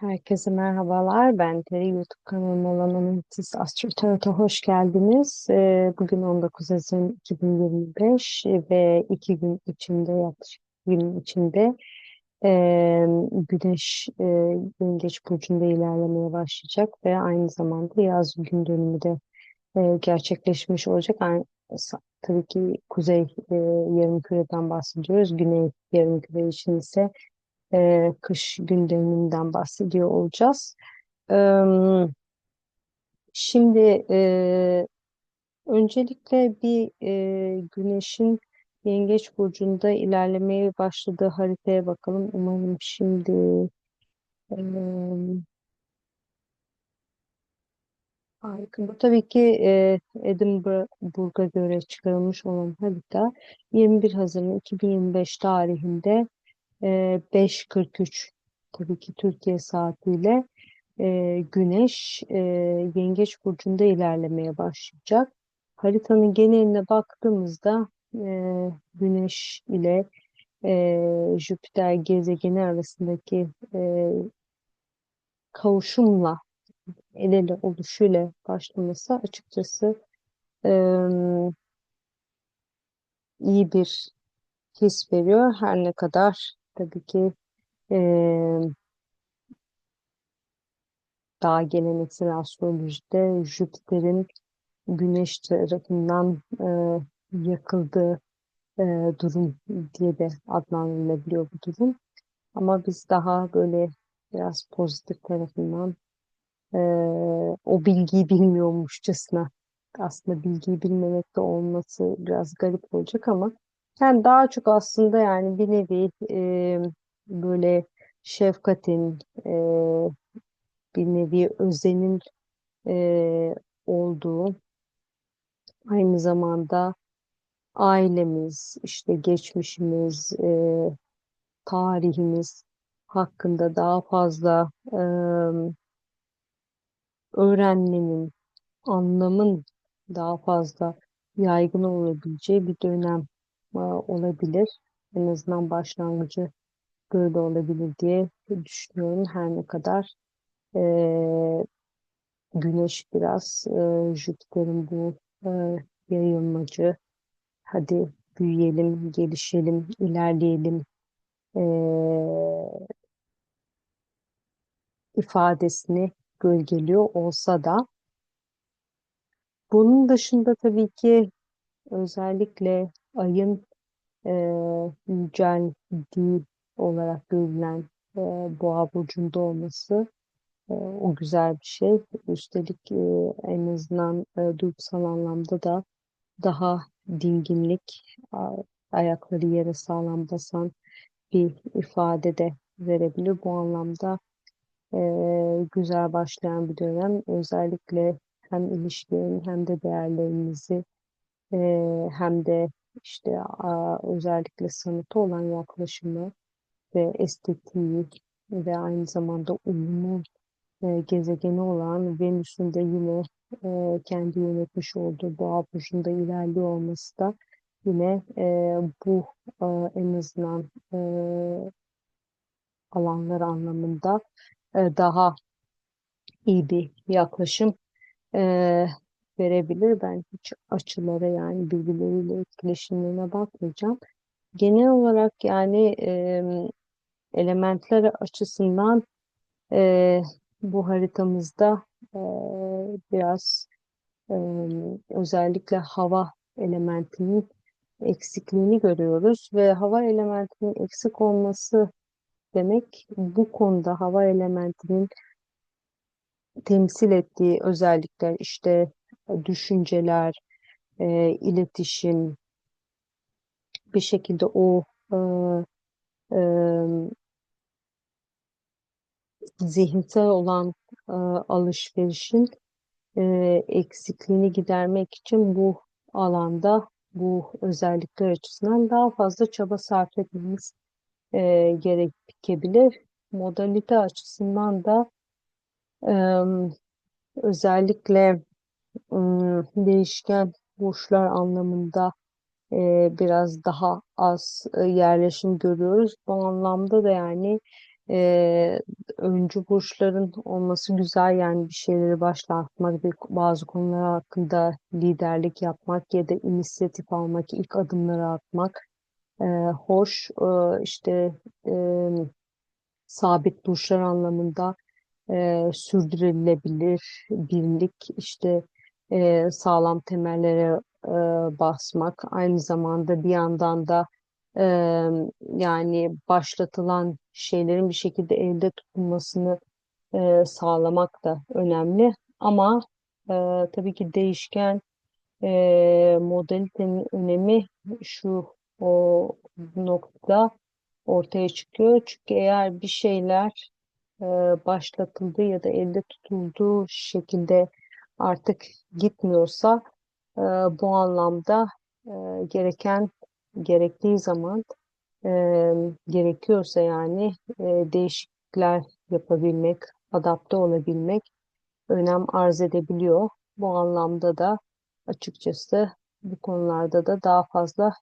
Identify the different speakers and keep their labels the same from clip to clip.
Speaker 1: Herkese merhabalar. Ben Peri. YouTube kanalıma olan Analitis Astrotarot'a hoş geldiniz. Ee, Bugün 19 Haziran 2025 ve iki gün içinde yaklaşık bir gün içinde Güneş Yengeç Burcu'nda ilerlemeye başlayacak ve aynı zamanda yaz gün dönümü de gerçekleşmiş olacak. Tabii ki Kuzey Yarımküre'den bahsediyoruz. Güney Yarımküre için ise e, kış gündeminden bahsediyor olacağız. E, şimdi e, öncelikle bir e, güneşin Yengeç burcunda ilerlemeye başladığı haritaya bakalım. Umarım şimdi e. Bu tabii ki e, Edinburgh'a göre çıkarılmış olan harita 21 Haziran 2025 tarihinde 5.43 tabii ki Türkiye saatiyle e, Güneş e, Yengeç burcunda ilerlemeye başlayacak. Haritanın geneline baktığımızda e, Güneş ile e, Jüpiter gezegeni arasındaki e, kavuşumla el ele oluşuyla başlaması açıkçası e, iyi bir his veriyor. Her ne kadar tabii ki e, daha geleneksel astrolojide Jüpiter'in Güneş tarafından e, yakıldığı e, durum diye de adlandırılabiliyor bu durum. Ama biz daha böyle biraz pozitif tarafından e, o bilgiyi bilmiyormuşçasına aslında bilgiyi bilmemekte olması biraz garip olacak ama yani daha çok aslında yani bir nevi e, böyle şefkatin e, bir nevi özenin e, olduğu aynı zamanda ailemiz, işte geçmişimiz, e, tarihimiz hakkında daha fazla e, öğrenmenin, anlamın daha fazla yaygın olabileceği bir dönem olabilir. En azından başlangıcı böyle olabilir diye düşünüyorum. Her ne kadar e, Güneş biraz e, Jüpiter'in bu e, yayılmacı, hadi büyüyelim, gelişelim, ilerleyelim e, ifadesini gölgeliyor olsa da bunun dışında tabii ki özellikle ayın e, yüceldiği olarak görülen e, boğa burcunda olması e, o güzel bir şey. Üstelik e, en azından e, duygusal anlamda da daha dinginlik, ayakları yere sağlam basan bir ifade de verebilir. Bu anlamda e, güzel başlayan bir dönem. Özellikle hem ilişkilerin hem de değerlerimizi e, hem de işte özellikle sanata olan yaklaşımı ve estetiği ve aynı zamanda uyumu e, gezegeni olan Venüs'ün de yine e, kendi yönetmiş olduğu Boğa burcunda ilerliyor olması da yine e, bu en azından alanlar anlamında daha iyi bir yaklaşım verebilir. Ben hiç açılara yani birbirleriyle etkileşimlerine bakmayacağım. Genel olarak yani e, elementler açısından e, bu haritamızda e, biraz e, özellikle hava elementinin eksikliğini görüyoruz ve hava elementinin eksik olması demek bu konuda hava elementinin temsil ettiği özellikler işte düşünceler, e, iletişim bir şekilde o e, e, zihinsel olan e, alışverişin e, eksikliğini gidermek için bu alanda bu özellikler açısından daha fazla çaba sarf etmemiz e, gerekebilir. Modalite açısından da e, özellikle değişken burçlar anlamında e, biraz daha az e, yerleşim görüyoruz. Bu anlamda da yani Ee, öncü burçların olması güzel yani bir şeyleri başlatmak, bir, bazı konular hakkında liderlik yapmak ya da inisiyatif almak, ilk adımları atmak ee, hoş. Ee, işte e, sabit burçlar anlamında e, sürdürülebilir birlik, işte e, sağlam temellere e, basmak, aynı zamanda bir yandan da e, yani başlatılan şeylerin bir şekilde elde tutulmasını e, sağlamak da önemli. Ama e, tabii ki değişken e, modalitenin önemi şu o noktada ortaya çıkıyor. Çünkü eğer bir şeyler e, başlatıldığı ya da elde tutulduğu şekilde artık gitmiyorsa e, bu anlamda e, gereken gerektiği zaman e, gerekiyorsa yani e, değişiklikler yapabilmek, adapte olabilmek önem arz edebiliyor. Bu anlamda da açıkçası bu konularda da daha fazla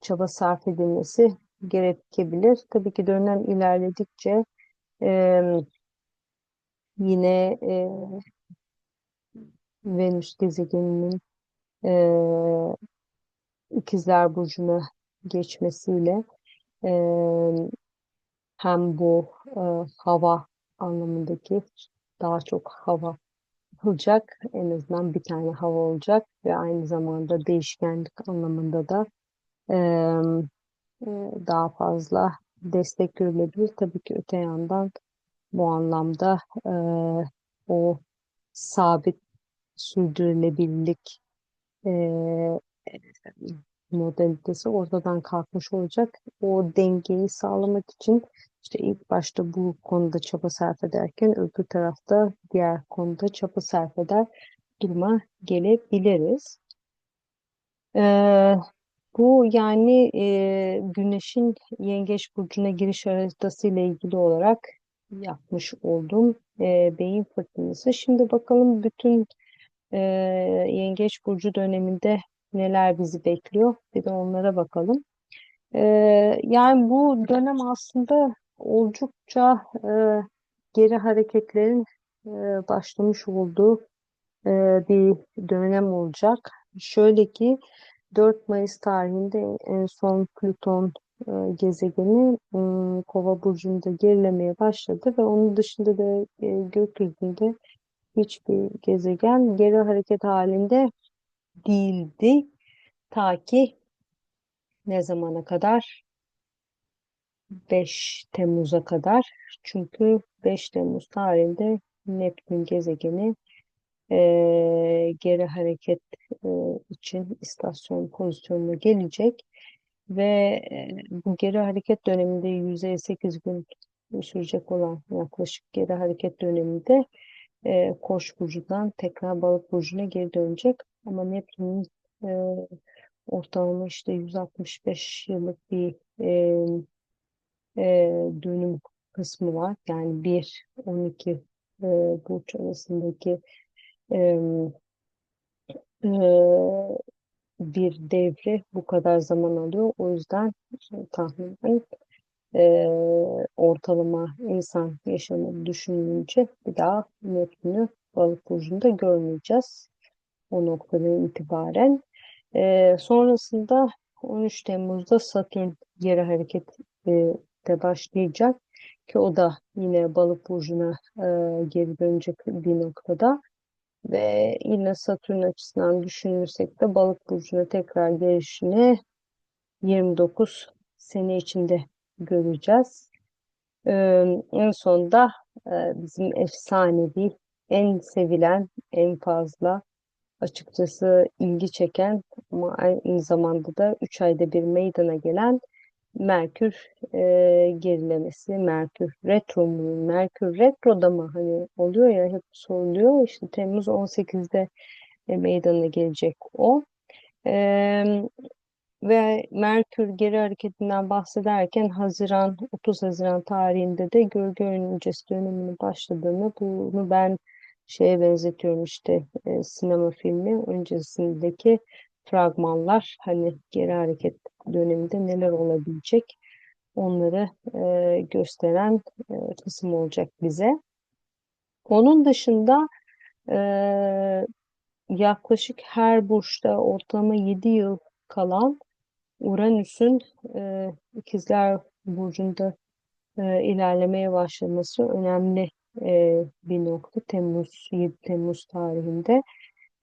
Speaker 1: çaba sarf edilmesi gerekebilir. Tabii ki dönem ilerledikçe e, yine e, Venüs gezegeninin e, İkizler Burcu'na geçmesiyle e, hem bu e, hava anlamındaki daha çok hava olacak. En azından bir tane hava olacak ve aynı zamanda değişkenlik anlamında da e, daha fazla destek görülebilir. Tabii ki öte yandan bu anlamda e, o sabit sürdürülebilirlik e, modalitesi ortadan kalkmış olacak. O dengeyi sağlamak için işte ilk başta bu konuda çaba sarf ederken öbür tarafta diğer konuda çaba sarf eder duruma gelebiliriz. Ee, bu yani e, Güneş'in Yengeç Burcu'na giriş haritası ile ilgili olarak yapmış olduğum e, beyin fırtınası. Şimdi bakalım bütün e, Yengeç Burcu döneminde neler bizi bekliyor. Bir de onlara bakalım. E, yani bu dönem aslında oldukça e, geri hareketlerin e, başlamış olduğu e, bir dönem olacak. Şöyle ki 4 Mayıs tarihinde en son Plüton e, gezegeni e, Kova burcunda gerilemeye başladı ve onun dışında da e, gökyüzünde hiçbir gezegen geri hareket halinde değildi. Ta ki ne zamana kadar? 5 Temmuz'a kadar. Çünkü 5 Temmuz tarihinde Neptün gezegeni e, geri hareket e, için istasyon pozisyonuna gelecek ve e, bu geri hareket döneminde 158 gün sürecek olan yaklaşık geri hareket döneminde e, Koç burcundan tekrar Balık burcuna geri dönecek ama Neptün'ün e, ortalama işte 165 yıllık bir e, e, dönüm kısmı var. Yani 1-12 e, burç arasındaki e, e, bir devre bu kadar zaman alıyor. O yüzden tahminen e, ortalama insan yaşamı düşününce bir daha Neptün'ü balık burcunda görmeyeceğiz. O noktadan itibaren. E, sonrasında 13 Temmuz'da Satürn geri hareket e, de başlayacak ki o da yine balık burcuna e, geri dönecek bir noktada ve yine Satürn açısından düşünürsek de balık burcuna tekrar gelişini 29 sene içinde göreceğiz. En sonunda e, bizim efsanevi, en sevilen, en fazla açıkçası ilgi çeken ama aynı zamanda da 3 ayda bir meydana gelen Merkür e, gerilemesi, Merkür retro mu, Merkür retroda mı hani oluyor ya hep soruluyor. İşte Temmuz 18'de e, meydana gelecek o. E, ve Merkür geri hareketinden bahsederken Haziran 30 Haziran tarihinde de gölge öncesi döneminin başladığını bunu ben şeye benzetiyorum işte e, sinema filmi öncesindeki fragmanlar hani geri hareket döneminde neler olabilecek onları e, gösteren e, kısım olacak bize. Onun dışında e, yaklaşık her burçta ortalama 7 yıl kalan Uranüs'ün e, İkizler Burcu'nda e, ilerlemeye başlaması önemli e, bir nokta. Temmuz 7 Temmuz tarihinde.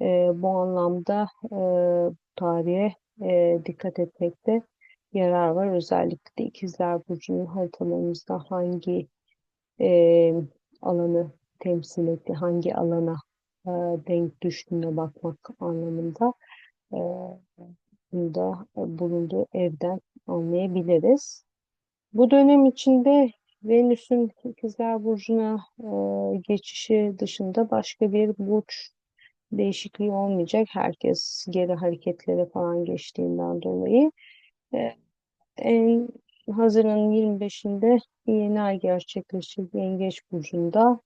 Speaker 1: E, bu anlamda e, tarihe e, dikkat etmekte yarar var. Özellikle İkizler Burcu'nun haritalarımızda hangi e, alanı temsil etti, hangi alana e, denk düştüğüne bakmak anlamında e, da bulunduğu evden anlayabiliriz. Bu dönem içinde Venüs'ün İkizler Burcu'na e, geçişi dışında başka bir burç değişikliği olmayacak. Herkes geri hareketlere falan geçtiğinden dolayı. E, en Haziran 25'inde yeni ay gerçekleşecek Yengeç Burcu'nda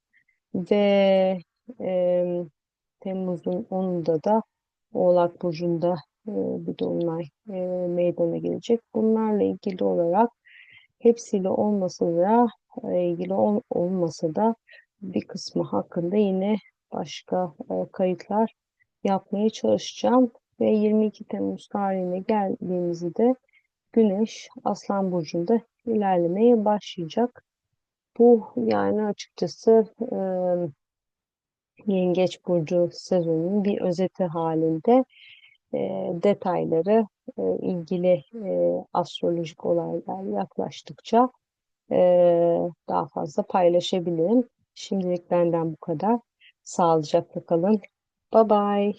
Speaker 1: ve e, Temmuz'un 10'unda da Oğlak Burcu'nda e, bir dolunay e, meydana gelecek. Bunlarla ilgili olarak hepsiyle olmasa da e, ilgili ol, olmasa da bir kısmı hakkında yine başka kayıtlar yapmaya çalışacağım ve 22 Temmuz tarihine geldiğimizde Güneş Aslan Burcu'nda ilerlemeye başlayacak. Bu yani açıkçası e, Yengeç Burcu sezonunun bir özeti halinde e, detayları e, ilgili e, astrolojik olaylar yaklaştıkça e, daha fazla paylaşabilirim. Şimdilik benden bu kadar. Sağlıcakla kalın. Bye bye.